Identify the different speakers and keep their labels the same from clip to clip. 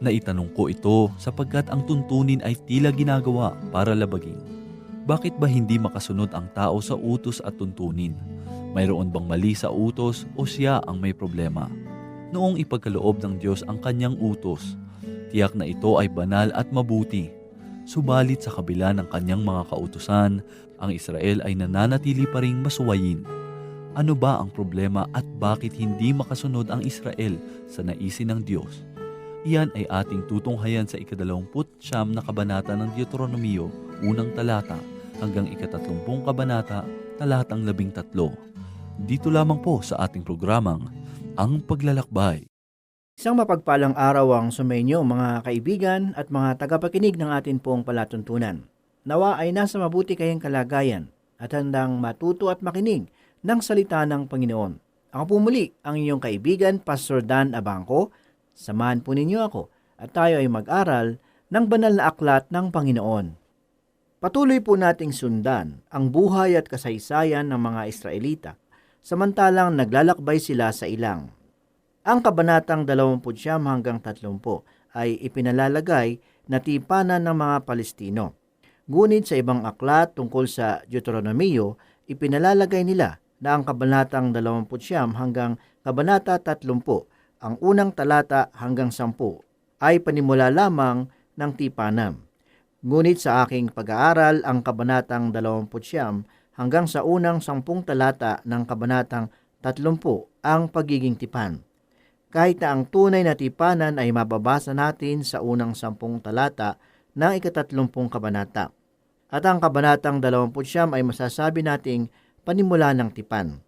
Speaker 1: Naitanong ko ito sapagkat ang tuntunin ay tila ginagawa para labagin. Bakit ba hindi makasunod ang tao sa utos at tuntunin? Mayroon bang mali sa utos o siya ang may problema? Noong ipagkaloob ng Diyos ang kanyang utos, tiyak na ito ay banal at mabuti. Subalit sa kabila ng kanyang mga kautusan, ang Israel ay nananatili pa ring masuwayin. Ano ba ang problema at bakit hindi makasunod ang Israel sa naisin ng Diyos? Iyan ay ating tutunghayan sa ikadalawamput siyam na kabanata ng Deuteronomio, unang talata, hanggang ikatatlumpung kabanata, talatang labing tatlo. Dito lamang po sa ating programang, Ang Paglalakbay.
Speaker 2: Isang mapagpalang araw ang sumainyo mga kaibigan at mga tagapakinig ng atin pong palatuntunan. Nawa ay nasa mabuti kayong kalagayan at handang matuto at makinig ng salita ng Panginoon. Ako po muli ang inyong kaibigan, Pastor Dan Abangco. Samahan po ninyo ako at tayo ay mag-aral ng banal na aklat ng Panginoon. Patuloy po nating sundan ang buhay at kasaysayan ng mga Israelita samantalang naglalakbay sila sa ilang. Ang kabanatang 29 hanggang 30 ay ipinalalagay na tipanan ng mga Palestino. Ngunit sa ibang aklat tungkol sa Deuteronomio, ipinalalagay nila na ang kabanatang 29 hanggang kabanata 30, ang unang talata hanggang 10, ay panimula lamang ng tipanan. Ngunit sa aking pag-aaral, ang kabanatang 29 hanggang sa unang 10 talata ng kabanatang 30 ang pagiging tipan. Kahit na ang tunay na tipanan ay mababasa natin sa unang 10 talata ng ikatatlumpung kabanata. At ang kabanatang 20 ay masasabi nating panimula ng tipan.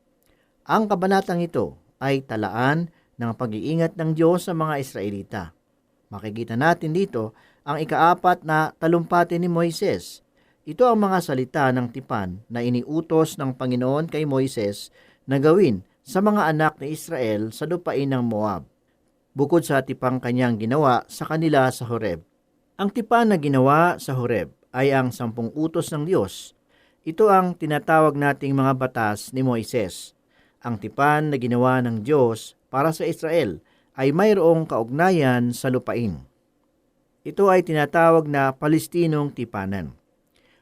Speaker 2: Ang kabanatang ito ay talaan ng pag-iingat ng Diyos sa mga Israelita. Makikita natin dito ang ikaapat na talumpati ni Moises. Ito ang mga salita ng tipan na iniutos ng Panginoon kay Moises na gawin sa mga anak ni Israel sa lupain ng Moab. Bukod sa tipang kanyang ginawa sa kanila sa Horeb. Ang tipan na ginawa sa Horeb ay ang sampung utos ng Diyos ito ang tinatawag nating mga batas ni Moises. Ang tipan na ginawa ng Diyos para sa Israel ay mayroong kaugnayan sa lupain. Ito ay tinatawag na Palestinong tipanan.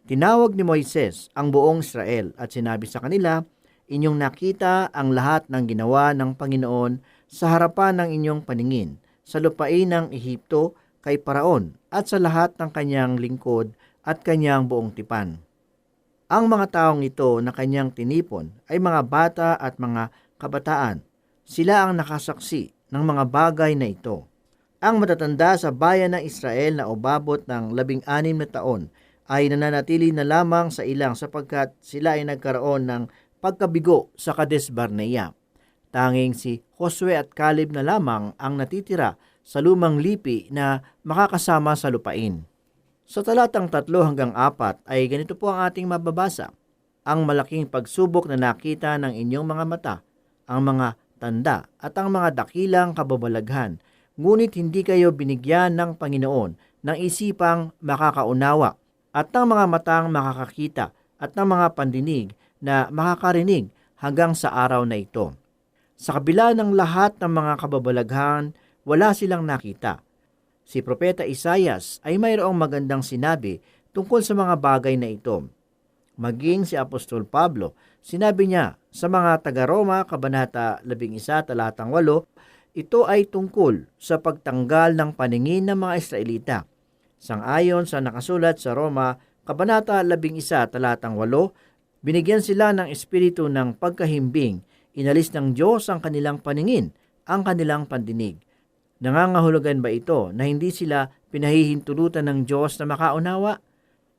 Speaker 2: Tinawag ni Moises ang buong Israel at sinabi sa kanila, Inyong nakita ang lahat ng ginawa ng Panginoon sa harapan ng inyong paningin sa lupain ng Ehipto kay Paraon at sa lahat ng kanyang lingkod at kanyang buong tipan ang mga taong ito na kanyang tinipon ay mga bata at mga kabataan. Sila ang nakasaksi ng mga bagay na ito. Ang matatanda sa bayan ng Israel na ubabot ng labing anim na taon ay nananatili na lamang sa ilang sapagkat sila ay nagkaroon ng pagkabigo sa Kades Barnea. Tanging si Josue at Caleb na lamang ang natitira sa lumang lipi na makakasama sa lupain. Sa talatang tatlo hanggang apat ay ganito po ang ating mababasa. Ang malaking pagsubok na nakita ng inyong mga mata, ang mga tanda at ang mga dakilang kababalaghan, ngunit hindi kayo binigyan ng Panginoon ng isipang makakaunawa at ng mga matang makakakita at ng mga pandinig na makakarinig hanggang sa araw na ito. Sa kabila ng lahat ng mga kababalaghan, wala silang nakita Si Propeta Isayas ay mayroong magandang sinabi tungkol sa mga bagay na ito. Maging si Apostol Pablo, sinabi niya sa mga taga-Roma, Kabanata 11, talatang 8, ito ay tungkol sa pagtanggal ng paningin ng mga Israelita. Sangayon sa nakasulat sa Roma, Kabanata 11, talatang 8, binigyan sila ng espiritu ng pagkahimbing, inalis ng Diyos ang kanilang paningin, ang kanilang pandinig Nangangahulugan ba ito na hindi sila pinahihintulutan ng Diyos na makaunawa?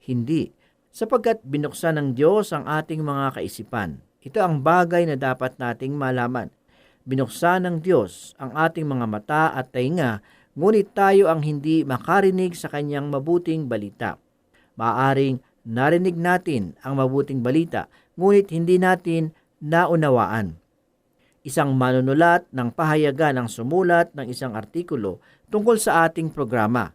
Speaker 2: Hindi, sapagkat binuksan ng Diyos ang ating mga kaisipan. Ito ang bagay na dapat nating malaman. Binuksan ng Diyos ang ating mga mata at tainga, ngunit tayo ang hindi makarinig sa kanyang mabuting balita. Maaring narinig natin ang mabuting balita, ngunit hindi natin naunawaan. Isang manunulat ng pahayagan ang sumulat ng isang artikulo tungkol sa ating programa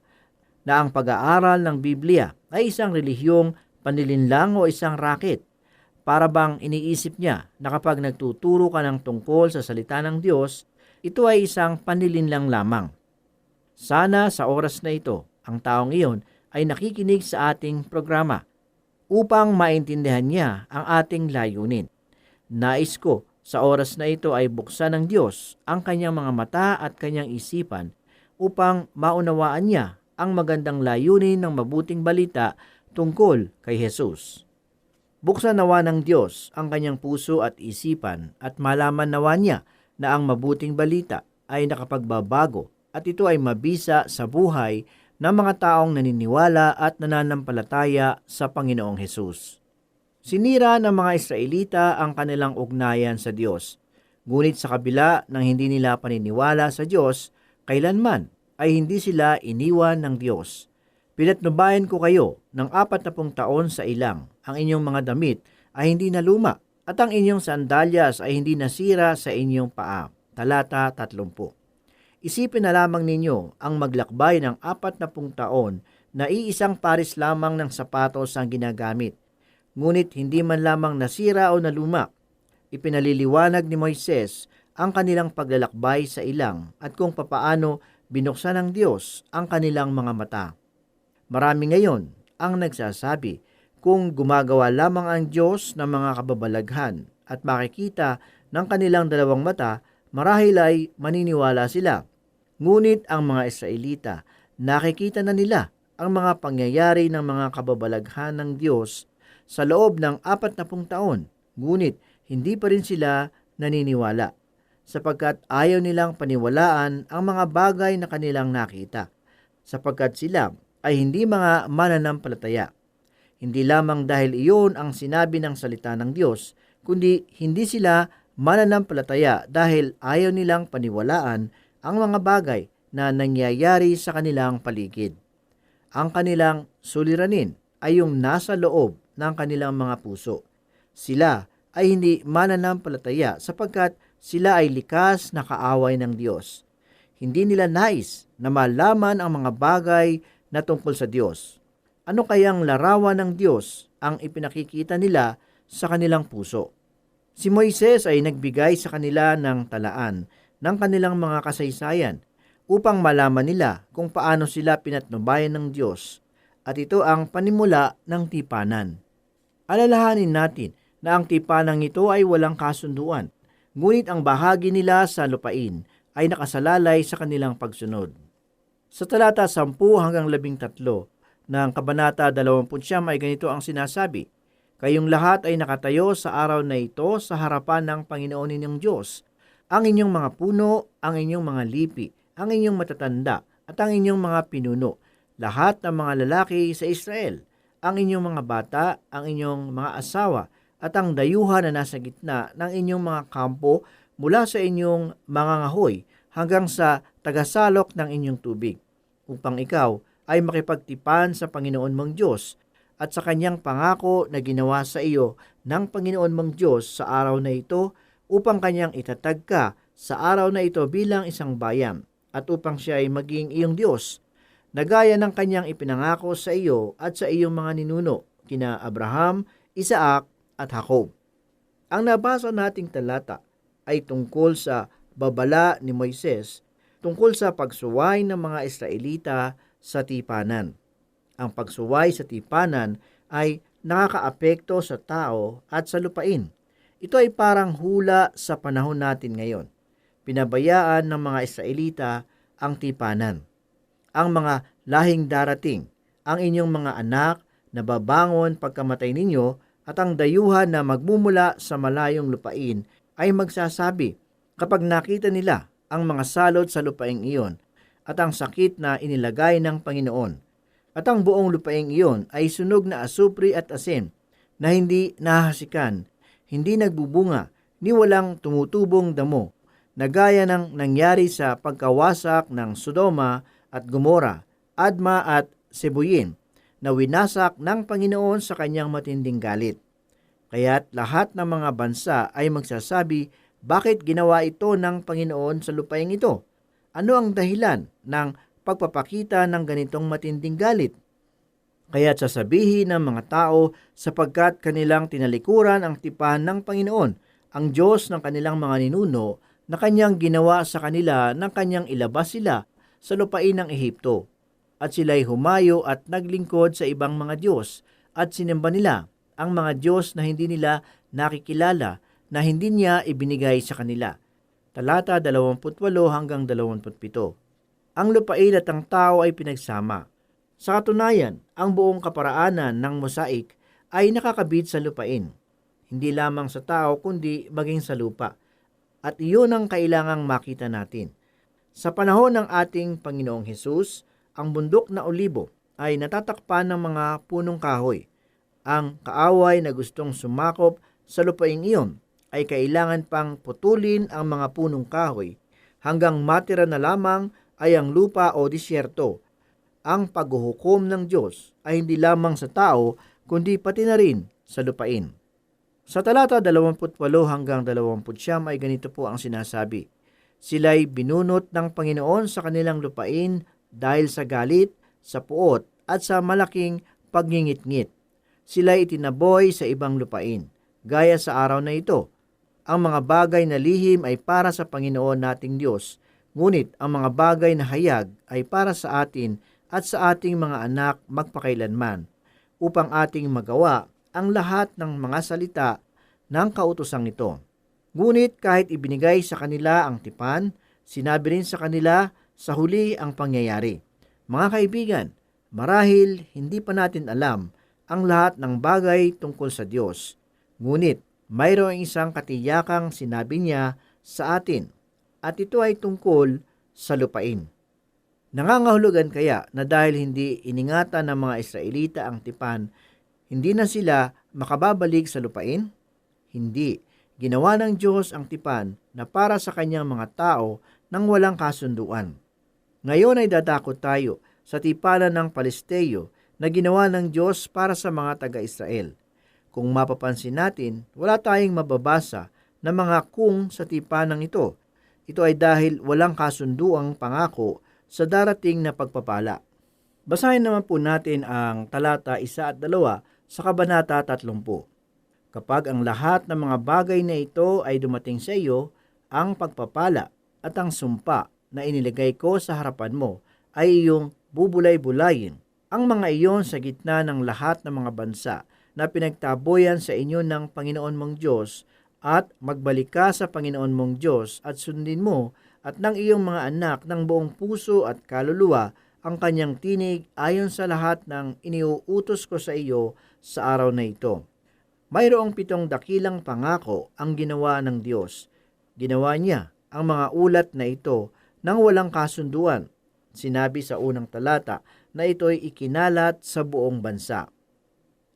Speaker 2: na ang pag-aaral ng Biblia ay isang relihiyong panlilinlang o isang raket. Para bang iniisip niya na kapag nagtuturo ka ng tungkol sa salita ng Diyos, ito ay isang panlilinlang lamang. Sana sa oras na ito, ang taong iyon ay nakikinig sa ating programa upang maintindihan niya ang ating layunin. Nais ko sa oras na ito ay buksan ng Diyos ang kanyang mga mata at kanyang isipan upang maunawaan niya ang magandang layunin ng mabuting balita tungkol kay Jesus. Buksan nawa ng Diyos ang kanyang puso at isipan at malaman nawa niya na ang mabuting balita ay nakapagbabago at ito ay mabisa sa buhay ng mga taong naniniwala at nananampalataya sa Panginoong Hesus. Sinira ng mga Israelita ang kanilang ugnayan sa Diyos. Ngunit sa kabila ng hindi nila paniniwala sa Diyos, kailanman ay hindi sila iniwan ng Diyos. Pinatnubayan ko kayo ng apat na pung taon sa ilang. Ang inyong mga damit ay hindi naluma at ang inyong sandalyas ay hindi nasira sa inyong paa. Talata 30. Isipin na lamang ninyo ang maglakbay ng apat na pung taon na iisang pares lamang ng sapatos ang ginagamit. Ngunit hindi man lamang nasira o naluma. Ipinaliliwanag ni Moises ang kanilang paglalakbay sa ilang at kung papaano binuksan ng Diyos ang kanilang mga mata. Marami ngayon ang nagsasabi kung gumagawa lamang ang Diyos ng mga kababalaghan at makikita ng kanilang dalawang mata, marahil ay maniniwala sila. Ngunit ang mga Israelita, nakikita na nila ang mga pangyayari ng mga kababalaghan ng Diyos sa loob ng apat na taon, ngunit hindi pa rin sila naniniwala sapagkat ayaw nilang paniwalaan ang mga bagay na kanilang nakita sapagkat sila ay hindi mga mananampalataya. Hindi lamang dahil iyon ang sinabi ng salita ng Diyos, kundi hindi sila mananampalataya dahil ayaw nilang paniwalaan ang mga bagay na nangyayari sa kanilang paligid. Ang kanilang suliranin ay yung nasa loob ng kanilang mga puso. Sila ay hindi mananampalataya sapagkat sila ay likas na kaaway ng Diyos. Hindi nila nais na malaman ang mga bagay na tungkol sa Diyos. Ano kayang larawan ng Diyos ang ipinakikita nila sa kanilang puso? Si Moises ay nagbigay sa kanila ng talaan ng kanilang mga kasaysayan upang malaman nila kung paano sila pinatnubayan ng Diyos at ito ang panimula ng tipanan. Alalahanin natin na ang tipanang ito ay walang kasunduan, ngunit ang bahagi nila sa lupain ay nakasalalay sa kanilang pagsunod. Sa talata 10 hanggang 13 ng Kabanata 20 ay ganito ang sinasabi, Kayong lahat ay nakatayo sa araw na ito sa harapan ng Panginoon ninyong Diyos. Ang inyong mga puno, ang inyong mga lipi, ang inyong matatanda, at ang inyong mga pinuno, lahat ng mga lalaki sa Israel, ang inyong mga bata, ang inyong mga asawa, at ang dayuhan na nasa gitna ng inyong mga kampo mula sa inyong mga ngahoy hanggang sa tagasalok ng inyong tubig, upang ikaw ay makipagtipan sa Panginoon mong Diyos at sa kanyang pangako na ginawa sa iyo ng Panginoon mong Diyos sa araw na ito upang kanyang itatag ka sa araw na ito bilang isang bayan at upang siya ay maging iyong Diyos na gaya ng kanyang ipinangako sa iyo at sa iyong mga ninuno kina Abraham, Isaac at Jacob. Ang nabasa nating talata ay tungkol sa babala ni Moises tungkol sa pagsuway ng mga Israelita sa tipanan. Ang pagsuway sa tipanan ay nakakaapekto sa tao at sa lupain. Ito ay parang hula sa panahon natin ngayon. Pinabayaan ng mga Israelita ang tipanan. Ang mga lahing darating, ang inyong mga anak na babangon pagkamatay ninyo at ang dayuhan na magmumula sa malayong lupain ay magsasabi kapag nakita nila ang mga salot sa lupaing iyon at ang sakit na inilagay ng Panginoon at ang buong lupaing iyon ay sunog na asupri at asin na hindi nahasikan, hindi nagbubunga, ni walang tumutubong damo, na gaya ng nangyari sa pagkawasak ng Sodoma at Gomora, Adma at Sebuyin, na winasak ng Panginoon sa kanyang matinding galit. Kaya't lahat ng mga bansa ay magsasabi, bakit ginawa ito ng Panginoon sa lupaing ito? Ano ang dahilan ng pagpapakita ng ganitong matinding galit? Kaya't sasabihin ng mga tao sapagkat kanilang tinalikuran ang tipan ng Panginoon, ang Diyos ng kanilang mga ninuno, na kanyang ginawa sa kanila nang kanyang ilabas sila sa lupain ng Ehipto. At sila'y humayo at naglingkod sa ibang mga Diyos at sinimba nila ang mga Diyos na hindi nila nakikilala na hindi niya ibinigay sa kanila. Talata 28 hanggang 27. Ang lupain at ang tao ay pinagsama. Sa katunayan, ang buong kaparaanan ng mosaik ay nakakabit sa lupain. Hindi lamang sa tao kundi maging sa lupa. At iyon ang kailangang makita natin. Sa panahon ng ating Panginoong Hesus, ang bundok na olibo ay natatakpan ng mga punong kahoy. Ang kaaway na gustong sumakop sa lupaing iyon ay kailangan pang putulin ang mga punong kahoy hanggang matira na lamang ay ang lupa o disyerto. Ang paghuhukom ng Diyos ay hindi lamang sa tao kundi pati na rin sa lupain. Sa talata 28 hanggang 29 ay ganito po ang sinasabi. Sila'y binunot ng Panginoon sa kanilang lupain dahil sa galit, sa puot at sa malaking pagngingit-ngit. Sila'y itinaboy sa ibang lupain, gaya sa araw na ito. Ang mga bagay na lihim ay para sa Panginoon nating Diyos, ngunit ang mga bagay na hayag ay para sa atin at sa ating mga anak magpakailanman, upang ating magawa ang lahat ng mga salita ng kautosang ito. Ngunit kahit ibinigay sa kanila ang tipan, sinabi rin sa kanila sa huli ang pangyayari. Mga kaibigan, marahil hindi pa natin alam ang lahat ng bagay tungkol sa Diyos. Ngunit mayroong isang katiyakang sinabi niya sa atin at ito ay tungkol sa lupain. Nangangahulugan kaya na dahil hindi iningatan ng mga Israelita ang tipan, hindi na sila makababalik sa lupain? Hindi. Ginawa ng Diyos ang tipan na para sa kanyang mga tao nang walang kasunduan. Ngayon ay dadakot tayo sa tipanan ng Palesteo na ginawa ng Diyos para sa mga taga-Israel. Kung mapapansin natin, wala tayong mababasa na mga kung sa tipanang ito. Ito ay dahil walang kasunduang pangako sa darating na pagpapala. Basahin naman po natin ang talata 1 at 2 sa Kabanata 30. Kapag ang lahat ng mga bagay na ito ay dumating sa iyo, ang pagpapala at ang sumpa na iniligay ko sa harapan mo ay iyong bubulay-bulayin. Ang mga iyon sa gitna ng lahat ng mga bansa na pinagtaboyan sa inyo ng Panginoon mong Diyos at magbalik ka sa Panginoon mong Diyos at sundin mo at ng iyong mga anak ng buong puso at kaluluwa ang kanyang tinig ayon sa lahat ng iniuutos ko sa iyo sa araw na ito. Mayroong pitong dakilang pangako ang ginawa ng Diyos. Ginawa niya ang mga ulat na ito nang walang kasunduan. Sinabi sa unang talata na ito'y ikinalat sa buong bansa.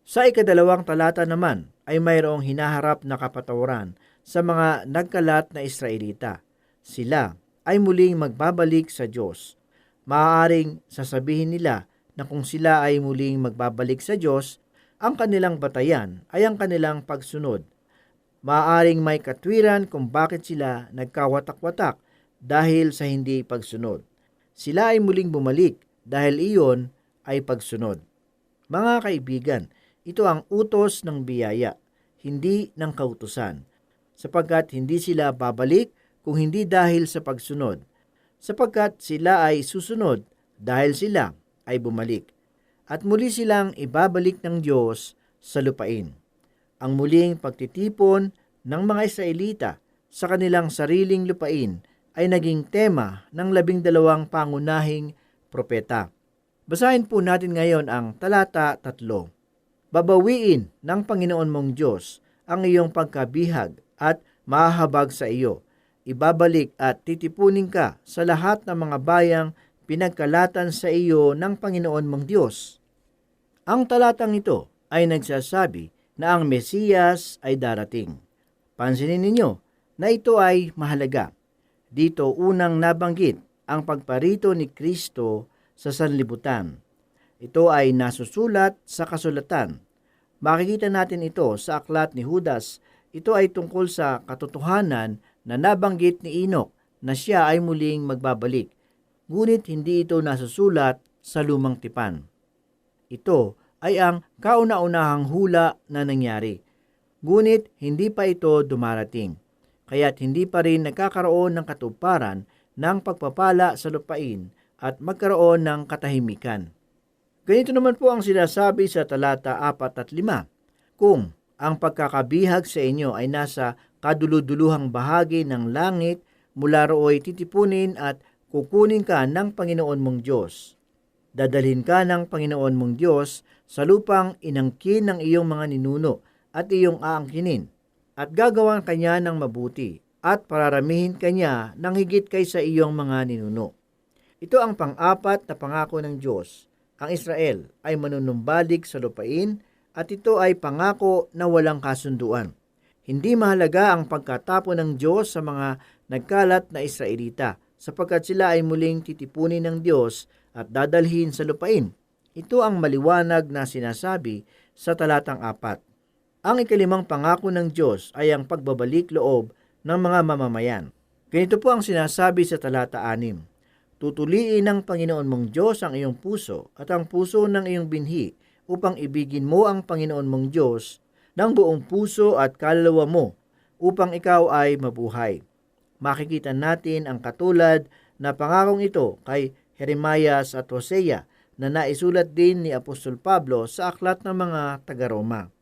Speaker 2: Sa ikadalawang talata naman ay mayroong hinaharap na kapatawaran sa mga nagkalat na Israelita. Sila ay muling magbabalik sa Diyos. Maaaring sasabihin nila na kung sila ay muling magbabalik sa Diyos, ang kanilang batayan ay ang kanilang pagsunod. Maaaring may katwiran kung bakit sila nagkawatak-watak dahil sa hindi pagsunod. Sila ay muling bumalik dahil iyon ay pagsunod. Mga kaibigan, ito ang utos ng biyaya, hindi ng kautusan, sapagkat hindi sila babalik kung hindi dahil sa pagsunod, sapagkat sila ay susunod dahil sila ay bumalik. At muli silang ibabalik ng Diyos sa lupain. Ang muling pagtitipon ng mga Israelita sa kanilang sariling lupain ay naging tema ng labing dalawang pangunahing propeta. Basahin po natin ngayon ang talata tatlo. Babawiin ng Panginoon mong Diyos ang iyong pagkabihag at mahahabag sa iyo ibabalik at titipunin ka sa lahat ng mga bayang pinagkalatan sa iyo ng Panginoon mong Diyos. Ang talatang ito ay nagsasabi na ang Mesiyas ay darating. Pansinin ninyo na ito ay mahalaga. Dito unang nabanggit ang pagparito ni Kristo sa sanlibutan. Ito ay nasusulat sa kasulatan. Makikita natin ito sa aklat ni Judas. Ito ay tungkol sa katotohanan na nabanggit ni Enoch na siya ay muling magbabalik. Ngunit hindi ito nasusulat sa lumang tipan. Ito ay ang kauna-unahang hula na nangyari. Ngunit hindi pa ito dumarating. Kaya't hindi pa rin nagkakaroon ng katuparan ng pagpapala sa lupain at magkaroon ng katahimikan. Ganito naman po ang sinasabi sa talata 4 at 5. Kung ang pagkakabihag sa inyo ay nasa kaduluduluhang bahagi ng langit, mula rooy titipunin at kukunin ka ng Panginoon mong Diyos. Dadalhin ka ng Panginoon mong Diyos sa lupang inangkin ng iyong mga ninuno at iyong aangkinin, at gagawan kanya ng mabuti, at pararamihin kanya ng higit kaysa iyong mga ninuno. Ito ang pang-apat na pangako ng Diyos. Ang Israel ay manunumbalik sa lupain at ito ay pangako na walang kasunduan. Hindi mahalaga ang pagkatapo ng Diyos sa mga nagkalat na Israelita sapagkat sila ay muling titipunin ng Diyos at dadalhin sa lupain. Ito ang maliwanag na sinasabi sa talatang apat. Ang ikalimang pangako ng Diyos ay ang pagbabalik loob ng mga mamamayan. Ganito po ang sinasabi sa talata 6. Tutuliin ng Panginoon mong Diyos ang iyong puso at ang puso ng iyong binhi upang ibigin mo ang Panginoon mong Diyos ng buong puso at kaluluwa mo upang ikaw ay mabuhay. Makikita natin ang katulad na pangakong ito kay Jeremias at Hosea na naisulat din ni Apostol Pablo sa aklat ng mga taga-Roma.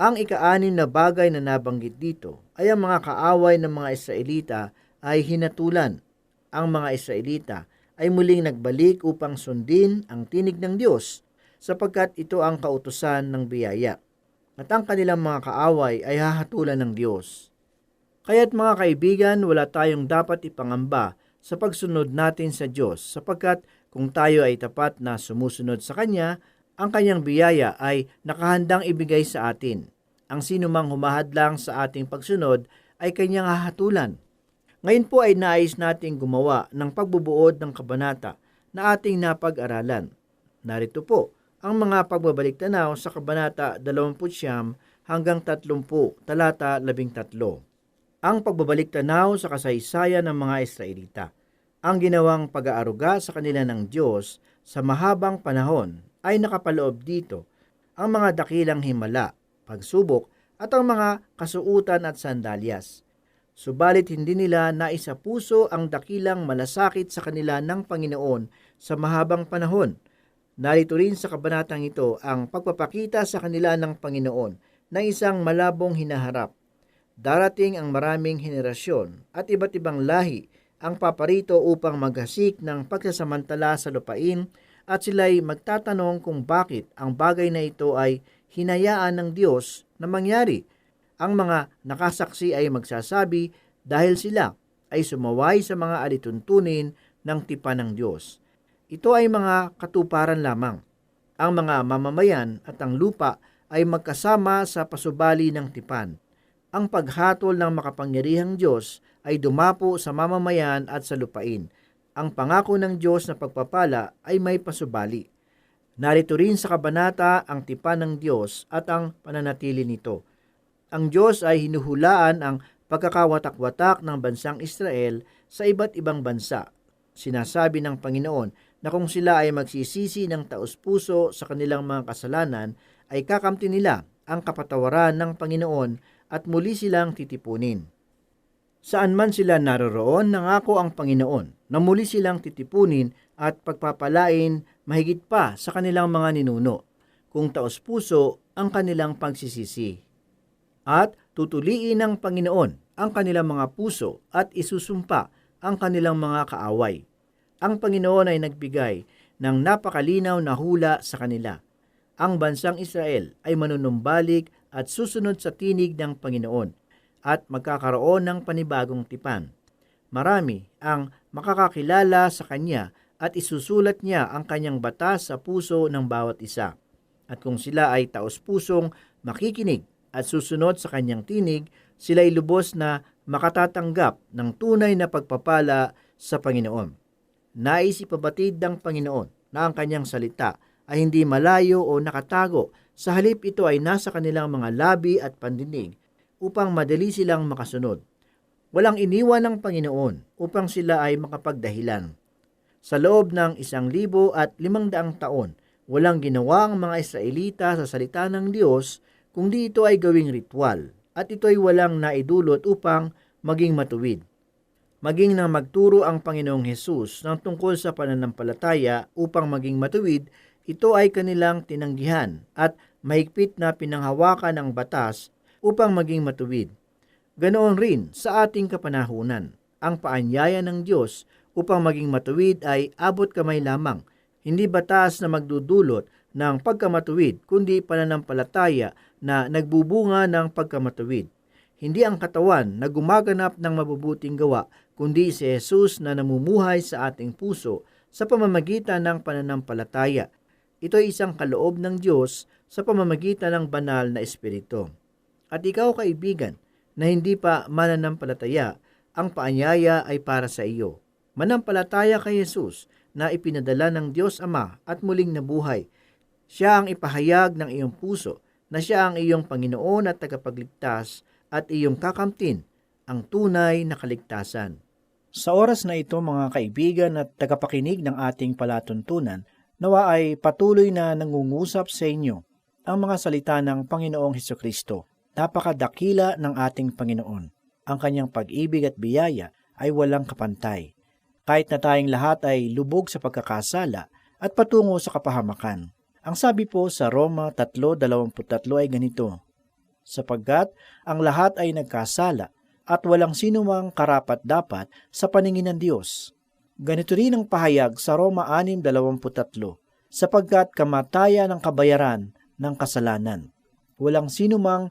Speaker 2: Ang ikaanin na bagay na nabanggit dito ay ang mga kaaway ng mga Israelita ay hinatulan. Ang mga Israelita ay muling nagbalik upang sundin ang tinig ng Diyos sapagkat ito ang kautusan ng biyaya. At ang kanilang mga kaaway ay hahatulan ng Diyos. Kaya't mga kaibigan, wala tayong dapat ipangamba sa pagsunod natin sa Diyos sapagkat kung tayo ay tapat na sumusunod sa Kanya, ang Kanyang biyaya ay nakahandang ibigay sa atin. Ang sino mang humahad lang sa ating pagsunod ay Kanyang hahatulan. Ngayon po ay nais nating gumawa ng pagbubuod ng kabanata na ating napag-aralan. Narito po ang mga pagbabalik tanaw sa kabanata 20 hanggang 30 talata 13 ang pagbabalik tanaw sa kasaysayan ng mga Israelita. Ang ginawang pag-aaruga sa kanila ng Diyos sa mahabang panahon ay nakapaloob dito ang mga dakilang himala, pagsubok at ang mga kasuutan at sandalyas. Subalit hindi nila naisa puso ang dakilang malasakit sa kanila ng Panginoon sa mahabang panahon. Narito rin sa kabanatang ito ang pagpapakita sa kanila ng Panginoon na isang malabong hinaharap darating ang maraming henerasyon at iba't ibang lahi ang paparito upang maghasik ng pagsasamantala sa lupain at sila'y magtatanong kung bakit ang bagay na ito ay hinayaan ng Diyos na mangyari. Ang mga nakasaksi ay magsasabi dahil sila ay sumaway sa mga alituntunin ng tipan ng Diyos. Ito ay mga katuparan lamang. Ang mga mamamayan at ang lupa ay magkasama sa pasubali ng tipan ang paghatol ng makapangyarihang Diyos ay dumapo sa mamamayan at sa lupain. Ang pangako ng Diyos na pagpapala ay may pasubali. Narito rin sa kabanata ang tipan ng Diyos at ang pananatili nito. Ang Diyos ay hinuhulaan ang pagkakawatak-watak ng bansang Israel sa iba't ibang bansa. Sinasabi ng Panginoon na kung sila ay magsisisi ng taos-puso sa kanilang mga kasalanan, ay kakamti nila ang kapatawaran ng Panginoon at muli silang titipunin. Saan man sila naroroon, nangako ang Panginoon na muli silang titipunin at pagpapalain mahigit pa sa kanilang mga ninuno, kung taos puso ang kanilang pagsisisi. At tutuliin ng Panginoon ang kanilang mga puso at isusumpa ang kanilang mga kaaway. Ang Panginoon ay nagbigay ng napakalinaw na hula sa kanila. Ang bansang Israel ay manunumbalik at susunod sa tinig ng Panginoon at magkakaroon ng panibagong tipan. Marami ang makakakilala sa Kanya at isusulat niya ang Kanyang batas sa puso ng bawat isa. At kung sila ay taos-pusong makikinig at susunod sa Kanyang tinig, sila ay lubos na makatatanggap ng tunay na pagpapala sa Panginoon. Nais ipabatid ng Panginoon na ang Kanyang salita ay hindi malayo o nakatago. Sa halip ito ay nasa kanilang mga labi at pandinig upang madali silang makasunod. Walang iniwan ng Panginoon upang sila ay makapagdahilan. Sa loob ng isang libo at limang daang taon, walang ginawa ang mga Israelita sa salita ng Diyos kundi ito ay gawing ritual at ito'y walang naidulot upang maging matuwid. Maging nang magturo ang Panginoong Hesus ng tungkol sa pananampalataya upang maging matuwid, ito ay kanilang tinanggihan at mahigpit na pinanghawakan ng batas upang maging matuwid. Ganoon rin sa ating kapanahunan. Ang paanyaya ng Diyos upang maging matuwid ay abot kamay lamang, hindi batas na magdudulot ng pagkamatuwid, kundi pananampalataya na nagbubunga ng pagkamatuwid. Hindi ang katawan na gumaganap ng mabubuting gawa, kundi si Jesus na namumuhay sa ating puso sa pamamagitan ng pananampalataya. Ito ay isang kaloob ng Diyos sa pamamagitan ng banal na Espiritu. At ikaw kaibigan, na hindi pa mananampalataya, ang paanyaya ay para sa iyo. Manampalataya kay Jesus na ipinadala ng Diyos Ama at muling nabuhay. Siya ang ipahayag ng iyong puso na siya ang iyong Panginoon at tagapagligtas at iyong kakamtin ang tunay na kaligtasan. Sa oras na ito mga kaibigan at tagapakinig ng ating palatuntunan, nawa ay patuloy na nangungusap sa inyo ang mga salita ng Panginoong Heso Kristo. Napakadakila ng ating Panginoon. Ang kanyang pag-ibig at biyaya ay walang kapantay. Kahit na tayong lahat ay lubog sa pagkakasala at patungo sa kapahamakan. Ang sabi po sa Roma 3.23 ay ganito, Sapagkat ang lahat ay nagkasala at walang sinumang karapat dapat sa paningin ng Diyos. Ganito rin ang pahayag sa Roma 6.23, sapagkat kamatayan ang kabayaran ng kasalanan. Walang sinumang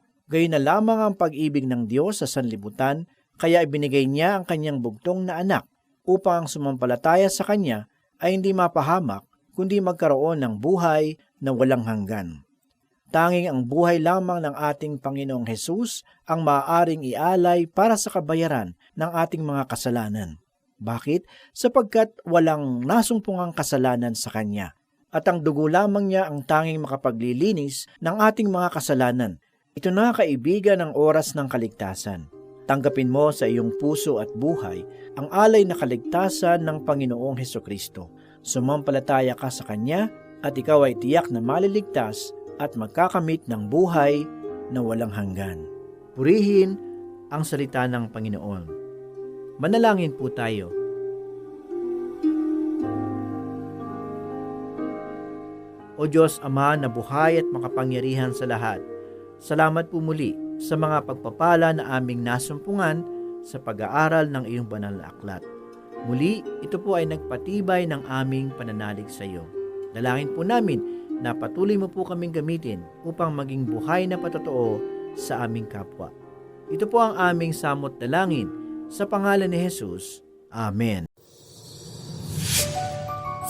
Speaker 2: Gayon na lamang ang pag-ibig ng Diyos sa sanlibutan, kaya ibinigay niya ang kanyang bugtong na anak upang ang sumampalataya sa kanya ay hindi mapahamak, kundi magkaroon ng buhay na walang hanggan. Tanging ang buhay lamang ng ating Panginoong Hesus ang maaaring ialay para sa kabayaran ng ating mga kasalanan. Bakit? Sapagkat walang nasumpungang kasalanan sa Kanya. At ang dugo lamang niya ang tanging makapaglilinis ng ating mga kasalanan. Ito na kaibigan ang oras ng kaligtasan. Tanggapin mo sa iyong puso at buhay ang alay na kaligtasan ng Panginoong Heso Kristo. Sumampalataya ka sa Kanya at ikaw ay tiyak na maliligtas at magkakamit ng buhay na walang hanggan. Purihin ang salita ng Panginoon. Manalangin po tayo. O Diyos Ama na buhay at makapangyarihan sa lahat, salamat po muli sa mga pagpapala na aming nasumpungan sa pag-aaral ng iyong banal na aklat. Muli, ito po ay nagpatibay ng aming pananalig sa iyo. Dalangin po namin na patuloy mo po kaming gamitin upang maging buhay na patotoo sa aming kapwa. Ito po ang aming samot dalangin sa pangalan ni Jesus. Amen.